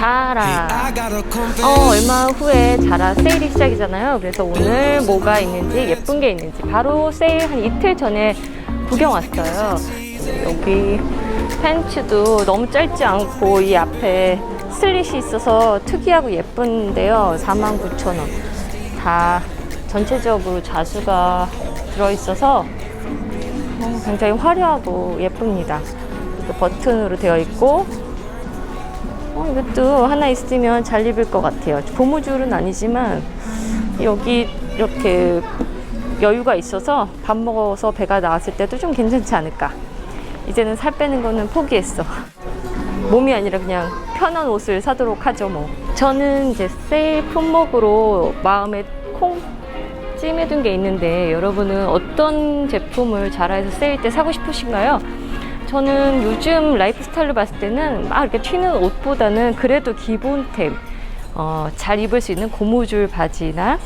자라. 어, 얼마 후에 자라 세일이 시작이잖아요. 그래서 오늘 뭐가 있는지 예쁜 게 있는지 바로 세일 한 이틀 전에 구경 왔어요. 여기 팬츠도 너무 짧지 않고 이 앞에 슬릿이 있어서 특이하고 예쁜데요. 49,000원. 다 전체적으로 자수가 들어있어서 어, 굉장히 화려하고 예쁩니다. 버튼으로 되어 있고 어, 이것도 하나 있으면 잘 입을 것 같아요. 고무줄은 아니지만 여기 이렇게 여유가 있어서 밥 먹어서 배가 나왔을 때도 좀 괜찮지 않을까. 이제는 살 빼는 거는 포기했어. 몸이 아니라 그냥 편한 옷을 사도록 하죠, 뭐. 저는 이제 세일 품목으로 마음에 콩 찜해둔 게 있는데 여러분은 어떤 제품을 자라에서 세일 때 사고 싶으신가요? 저는 요즘 라이프 스타일로 봤을 때는 막 이렇게 튀는 옷보다는 그래도 기본템, 어, 잘 입을 수 있는 고무줄 바지나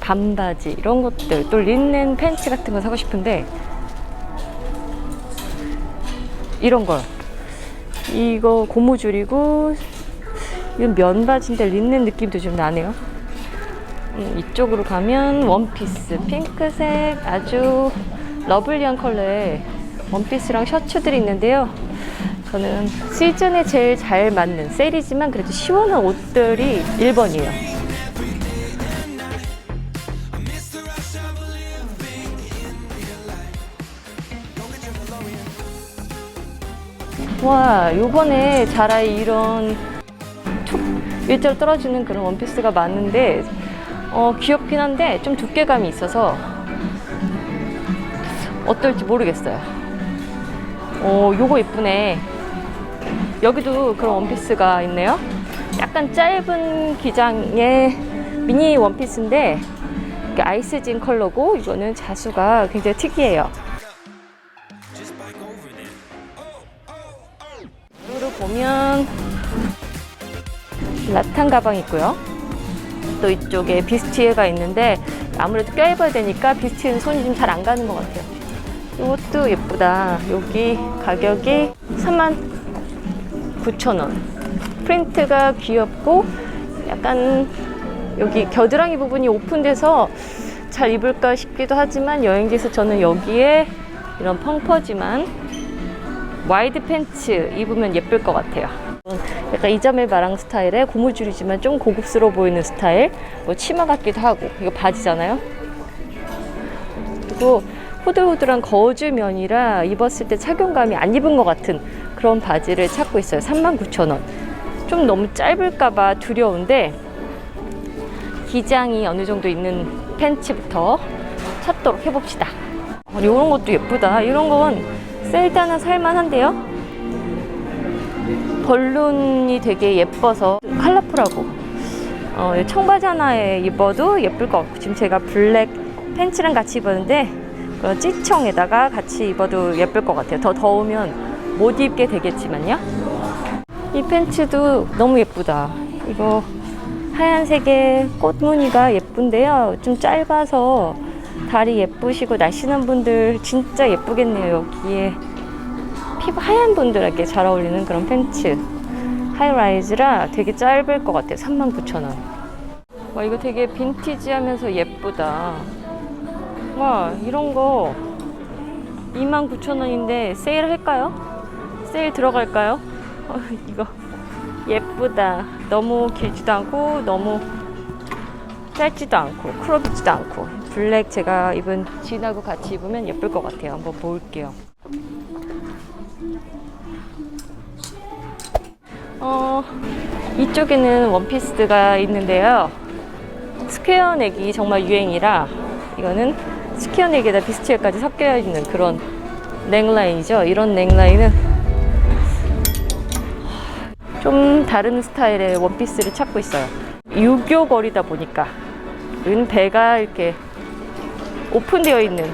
반바지 이런 것들, 또 린넨 팬츠 같은 거 사고 싶은데 이런 걸 이거 고무줄이고 이건 면바지인데 린넨 느낌도 좀 나네요. 음, 이쪽으로 가면 원피스 핑크색 아주 러블리한 컬러의 원피스랑 셔츠들이 있는데요. 저는 시즌에 제일 잘 맞는 세일이지만 그래도 시원한 옷들이 1번이에요. 와, 요번에 자라의 이런 툭 일자로 떨어지는 그런 원피스가 많은데 어, 귀엽긴 한데 좀 두께감이 있어서 어떨지 모르겠어요. 어, 요거 예쁘네. 여기도 그런 원피스가 있네요. 약간 짧은 기장의 미니 원피스인데 아이스진 컬러고 이거는 자수가 굉장히 특이해요. 으로 보면 라탄 가방 있고요. 또 이쪽에 비스티에가 있는데 아무래도 껴입어야 되니까 비스티는 손이 좀 잘 안 가는 것 같아요. 이것도 예쁘다. 여기 가격이 39,000원. 프린트가 귀엽고 약간 여기 겨드랑이 부분이 오픈돼서 잘 입을까 싶기도 하지만 여행지에서 저는 여기에 이런 펑퍼짐한 와이드 팬츠 입으면 예쁠 것 같아요. 약간 이자멜 바랑 스타일의 고무줄이지만 좀 고급스러워 보이는 스타일. 뭐 치마 같기도 하고. 이거 바지잖아요. 그리고 후들후들한 거즈면이라 입었을 때 착용감이 안 입은 것 같은 그런 바지를 찾고 있어요. 39,000원. 좀 너무 짧을까봐 두려운데 기장이 어느 정도 있는 팬츠부터 찾도록 해봅시다. 어, 이런 것도 예쁘다. 이런 건 세일 때 하나 살만한데요? 벌룬이 되게 예뻐서 컬러풀하고 어, 청바지 하나에 입어도 예쁠 것 같고 지금 제가 블랙 팬츠랑 같이 입었는데 그 찌청에다가 같이 입어도 예쁠 것 같아요. 더 더우면 못 입게 되겠지만요. 이 팬츠도 너무 예쁘다. 이거 하얀색의 꽃무늬가 예쁜데요. 좀 짧아서 다리 예쁘시고 날씬한 분들 진짜 예쁘겠네요. 여기에 피부 하얀 분들에게 잘 어울리는 그런 팬츠. 하이라이즈라 되게 짧을 것 같아요. 39,000원. 와, 이거 되게 빈티지 하면서 예쁘다. 와, 이런 거 29,000원인데 세일 할까요? 세일 들어갈까요? 어, 이거 예쁘다. 너무 길지도 않고 너무 짧지도 않고 크롭지도 않고 블랙 제가 입은 진하고 같이 입으면 예쁠 것 같아요. 한번 볼게요. 어, 이쪽에는 원피스가 있는데요. 스퀘어 넥이 정말 유행이라 이거는 스퀘어 넥에다 비스티에까지 섞여 있는 그런 넥라인이죠. 이런 넥라인은 좀 다른 스타일의 원피스를 찾고 있어요. 유교 거리다 보니까 은 배가 이렇게 오픈되어 있는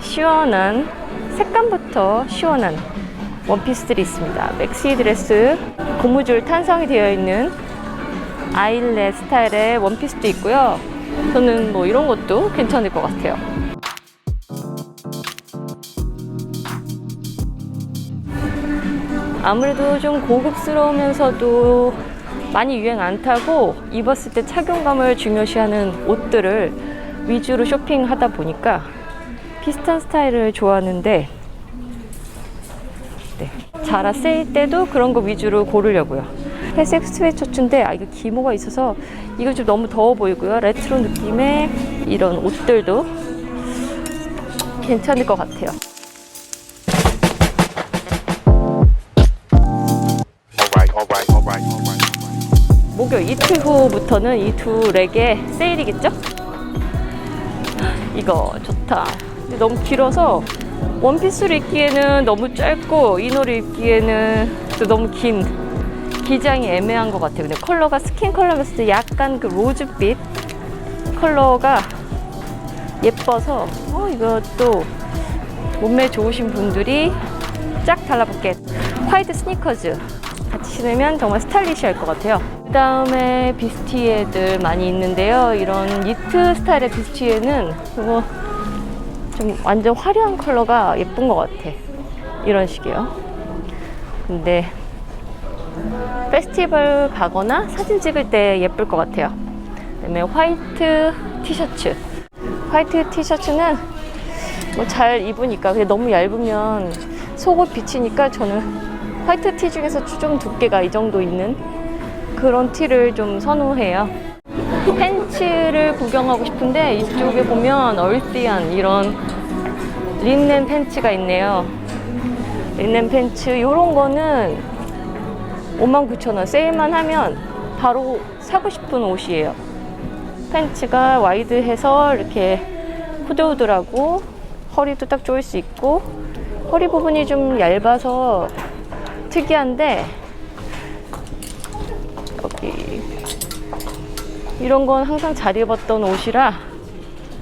시원한 색감부터 시원한 원피스들이 있습니다. 맥시 드레스 고무줄 탄성이 되어 있는 아일렛 스타일의 원피스도 있고요. 저는 뭐 이런 것도 괜찮을 것 같아요. 아무래도 좀 고급스러우면서도 많이 유행 안 타고 입었을 때 착용감을 중요시하는 옷들을 위주로 쇼핑하다 보니까 비슷한 스타일을 좋아하는데 네. 자라 세일 때도 그런 거 위주로 고르려고요. 회색 스웨트셔츠인데 아 이거 기모가 있어서 이거 좀 너무 더워 보이고요. 레트로 느낌의 이런 옷들도 괜찮을 것 같아요. 목요일 이틀 후부터는 이 두 렉의 세일이겠죠? 이거 좋다. 근데 너무 길어서 원피스를 입기에는 너무 짧고 이너를 입기에는 또 너무 긴 기장이 애매한 것 같아요. 근데 컬러가 스킨 컬러면서 도 약간 그 로즈빛 컬러가 예뻐서 어 이것도 몸매 좋으신 분들이 쫙 달라붙게 화이트 스니커즈 같이 신으면 정말 스타일리시할 것 같아요. 그 다음에 비스티에들 많이 있는데요. 이런 니트 스타일의 비스티에는 이거 좀 완전 화려한 컬러가 예쁜 것 같아. 이런 식이에요. 근데 페스티벌 가거나 사진 찍을 때 예쁠 것 같아요. 그다음에 화이트 티셔츠. 화이트 티셔츠는 뭐 잘 입으니까 근데 너무 얇으면 속옷 비치니까 저는 화이트 티 중에서 좀 두께가 이 정도 있는 그런 티를 좀 선호해요. 팬츠를 구경하고 싶은데 이쪽에 보면 얼티한 이런 린넨 팬츠가 있네요. 린넨 팬츠 이런 거는 59,000원 세일만 하면 바로 사고 싶은 옷이에요. 팬츠가 와이드해서 이렇게 후들후들하고 허리도 딱 조일 수 있고 허리 부분이 좀 얇아서 특이한데 여기 이런 건 항상 잘 입었던 옷이라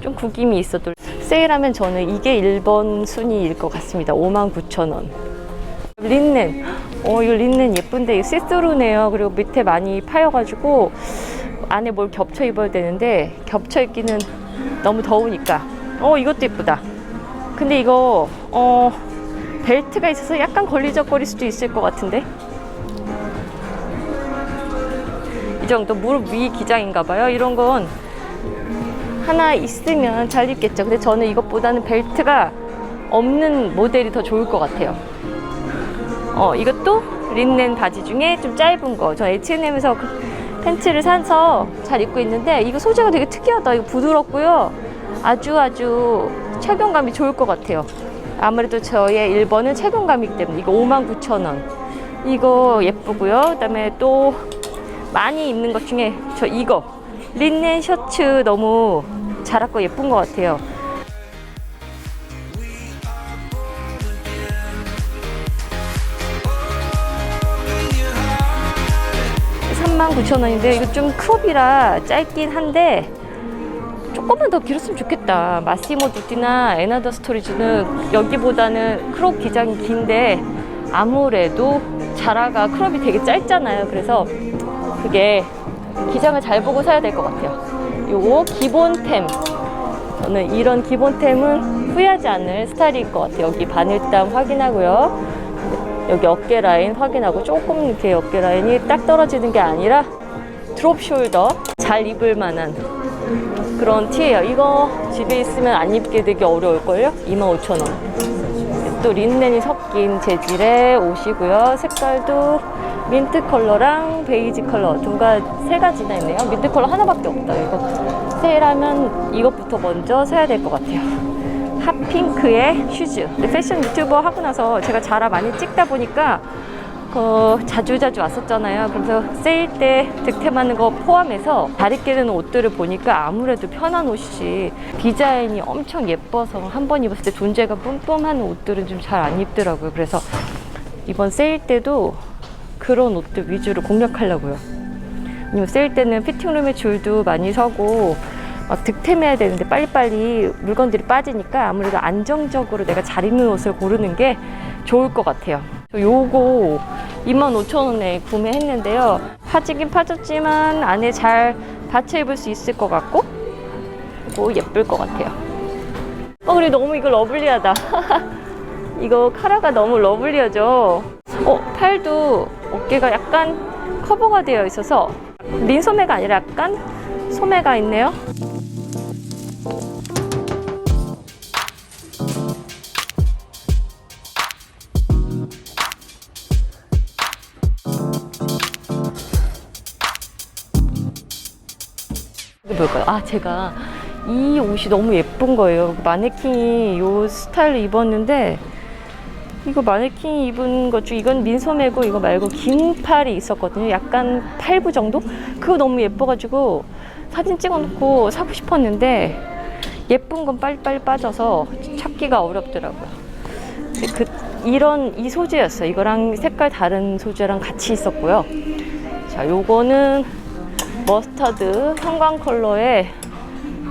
좀 구김이 있어도 세일하면 저는 이게 1번 순위일 것 같습니다. 59,000원. 린넨. 어, 이거 린넨 예쁜데 이거 시스루네요. 그리고 밑에 많이 파여가지고 안에 뭘 겹쳐 입어야 되는데 겹쳐 입기는 너무 더우니까. 어, 이것도 예쁘다. 근데 이거 어 벨트가 있어서 약간 걸리적거릴 수도 있을 것 같은데. 이 정도 무릎 위 기장인가 봐요. 이런 건 하나 있으면 잘 입겠죠. 근데 저는 이것보다는 벨트가 없는 모델이 더 좋을 것 같아요. 어, 이것도 린넨 바지 중에 좀 짧은 거. 저 H&M에서 그 팬츠를 사서 잘 입고 있는데 이거 소재가 되게 특이하다. 이거 부드럽고요. 아주 아주 착용감이 좋을 것 같아요. 아무래도 저의 1번은 착용감이기 때문에 이거 59,000원. 이거 예쁘고요. 그다음에 또 많이 입는 것 중에 저 이거 린넨 셔츠 너무 자랐고 예쁜 것 같아요. 삼 39,000원인데 이거 좀 크롭이라 짧긴 한데 조금만 더 길었으면 좋겠다. 마시모 두띠나 에나더 스토리즈는 여기보다는 크롭 기장이 긴데 아무래도 자라가 크롭이 되게 짧잖아요. 그래서 그게 기장을 잘 보고 사야 될 것 같아요. 요거 기본템. 저는 이런 기본템은 후회하지 않을 스타일일 것 같아요. 여기 바늘땀 확인하고요. 여기 어깨 라인 확인하고 조금 이렇게 어깨 라인이 딱 떨어지는 게 아니라 드롭 숄더 잘 입을 만한 그런 티예요. 이거 집에 있으면 안 입게 되게 어려울걸요? 25,000원. 또 린넨이 섞인 재질의 옷이고요. 색깔도 민트 컬러랑 베이지 컬러 두 가지 세 가지나 있네요. 민트 컬러 하나밖에 없다. 이거 세일하면 이것부터 먼저 사야 될 것 같아요. 핫핑크의 슈즈. 패션 유튜버 하고 나서 제가 자라 많이 찍다 보니까 어, 자주 자주 왔었잖아요. 그래서 세일 때 득템하는 거 포함해서 잘 입게 되는 옷들을 보니까 아무래도 편한 옷이지 디자인이 엄청 예뻐서 한 번 입었을 때 존재가 뿜뿜하는 옷들은 좀 잘 안 입더라고요. 그래서 이번 세일 때도 그런 옷들 위주로 공략하려고요. 세일 때는 피팅룸의 줄도 많이 서고 막 득템해야 되는데 빨리빨리 물건들이 빠지니까 아무래도 안정적으로 내가 잘 입는 옷을 고르는 게 좋을 것 같아요. 저 요거 25,000원에 구매했는데요. 파지긴 파졌지만 안에 잘 받쳐 입을 수 있을 것 같고 이거 예쁠 것 같아요. 어, 그리고 너무 이거 러블리하다. 이거 카라가 너무 러블리하죠? 어, 팔도 어깨가 약간 커버가 되어 있어서 민소매가 아니라 약간 소매가 있네요. 뭘까요? 아, 제가 이 옷이 너무 예쁜 거예요. 마네킹이 이 스타일로 입었는데 이거 마네킹이 입은 것 중 이건 민소매고 이거 말고 긴 팔이 있었거든요. 약간 팔부 정도? 그거 너무 예뻐가지고 사진 찍어놓고 사고 싶었는데 예쁜 건 빨리빨리 빠져서 찾기가 어렵더라고요. 그 이런 이 소재였어요. 이거랑 색깔 다른 소재랑 같이 있었고요. 자, 요거는 머스터드 형광 컬러의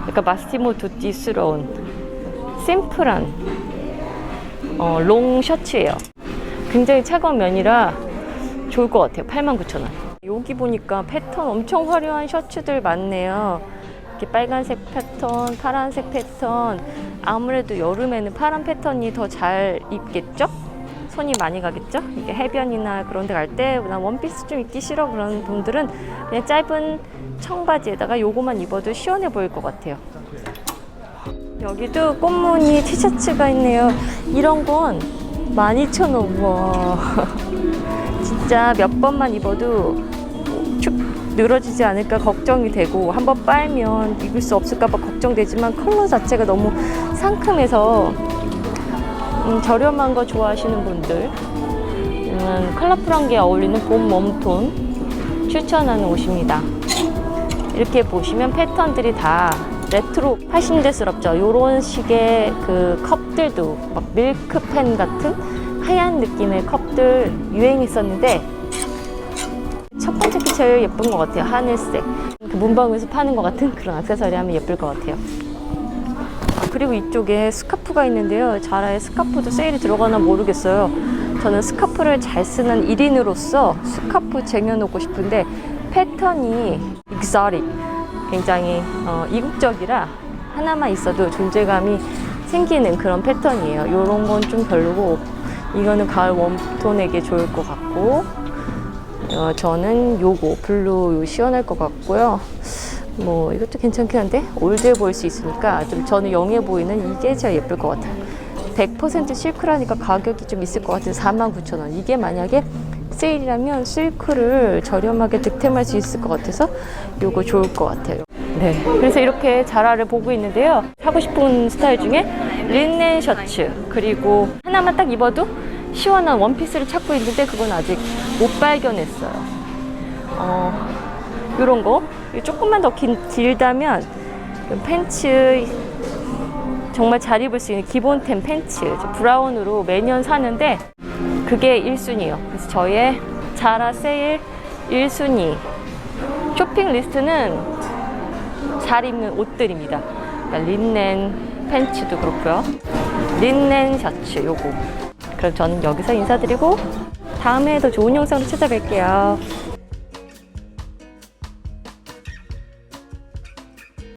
약간 마시모 두띠스러운 심플한 어, 롱 셔츠예요. 굉장히 차가운 면이라 좋을 것 같아요. 89,000원. 여기 보니까 패턴 엄청 화려한 셔츠들 많네요. 이렇게 빨간색 패턴, 파란색 패턴. 아무래도 여름에는 파란 패턴이 더 잘 입겠죠? 손이 많이 가겠죠? 이게 해변이나 그런 데 갈때나 원피스 좀 입기 싫어 그런 분들은 그냥 짧은 청바지에다가 요거만 입어도 시원해 보일 것 같아요. 여기도 꽃무늬 티셔츠가 있네요. 이런 건 12,000원. 와. 진짜 몇 번만 입어도 축 늘어지지 않을까 걱정이 되고 한 번 빨면 입을 수 없을까 봐 걱정되지만 컬러 자체가 너무 상큼해서 음, 저렴한 거 좋아하시는 분들 음, 컬러풀한 게 어울리는 봄 웜톤 추천하는 옷입니다. 이렇게 보시면 패턴들이 다 레트로 80대스럽죠. 이런 식의 그 컵들도 막 밀크펜 같은 하얀 느낌의 컵들 유행했었는데 첫 번째 게 제일 예쁜 것 같아요. 하늘색. 그 문방구에서 파는 것 같은 그런 액세서리 하면 예쁠 것 같아요. 아, 그리고 이쪽에 스카프가 있는데요. 자라의 스카프도 세일이 들어가나 모르겠어요. 저는 스카프를 잘 쓰는 1인으로서 스카프 쟁여놓고 싶은데 패턴이 익사릭 굉장히 어, 이국적이라 하나만 있어도 존재감이 생기는 그런 패턴이에요. 이런 건 좀 별로고 이거는 가을 웜톤에게 좋을 것 같고 어, 저는 요거 블루 요 시원할 것 같고요. 뭐 이것도 괜찮긴 한데 올드해 보일 수 있으니까 좀 저는 영해 보이는 이게 제일 예쁠 것 같아요. 100% 실크라니까 가격이 좀 있을 것 같은 49,000원. 이게 만약에 세일이라면 실크를 저렴하게 득템할 수 있을 것 같아서 요거 좋을 것 같아요. 네. 그래서 이렇게 자라를 보고 있는데요. 사고 싶은 스타일 중에 린넨 셔츠 그리고 하나만 딱 입어도 시원한 원피스를 찾고 있는데 그건 아직 못 발견했어요. 어, 요런 거. 조금만 더 긴, 길다면 그 팬츠 정말 잘 입을 수 있는 기본템 팬츠 저 브라운으로 매년 사는데 그게 1순위요. 그래서 저의 자라 세일 1순위 쇼핑 리스트는 잘 입는 옷들입니다. 그러니까 린넨 팬츠도 그렇고요. 린넨 셔츠 요거. 그럼 저는 여기서 인사드리고 다음에 더 좋은 영상으로 찾아뵐게요.